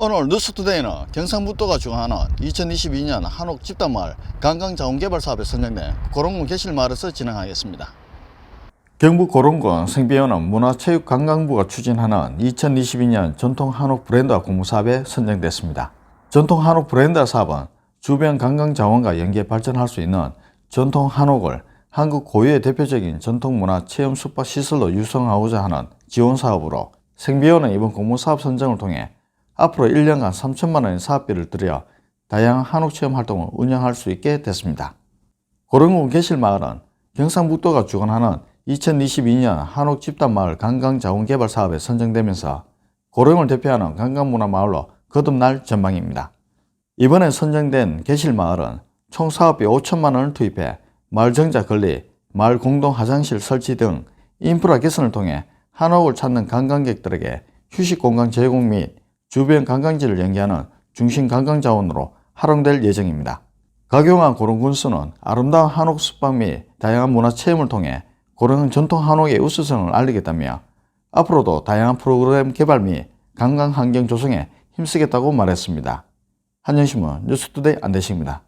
오늘 뉴스투데이는 경상북도가 주관하는 2022년 한옥 집단마을 관광자원개발 사업에 선정된 고롱군 개실마을에서 진행하겠습니다. 경북 고롱군 생비원은 문화체육관광부가 추진하는 2022년 전통 한옥 브랜드화 공모 사업에 선정됐습니다. 전통 한옥 브랜드 사업은 주변 관광 자원과 연계 발전할 수 있는 전통 한옥을 한국 고유의 대표적인 전통문화 체험 숙박 시설로 유성하고자 하는 지원 사업으로 생비원은 이번 공모 사업 선정을 통해 앞으로 1년간 3천만 원의 사업비를 들여 다양한 한옥 체험 활동을 운영할 수 있게 됐습니다. 고령군 개실마을은 경상북도가 주관하는 2022년 한옥 집단마을 관광자원개발 사업에 선정되면서 고령을 대표하는 관광문화마을로 거듭날 전망입니다. 이번에 선정된 개실마을은 총 사업비 5천만 원을 투입해 마을 정자 건립, 마을 공동 화장실 설치 등 인프라 개선을 통해 한옥을 찾는 관광객들에게 휴식 공간 제공 및 주변 관광지를 연계하는 중심 관광 자원으로 활용될 예정입니다. 각용한 고령군수는 아름다운 한옥 숙박 및 다양한 문화 체험을 통해 고령 전통 한옥의 우수성을 알리겠다며 앞으로도 다양한 프로그램 개발 및 관광 환경 조성에 힘쓰겠다고 말했습니다. 한영신문 뉴스투데이 안대식입니다.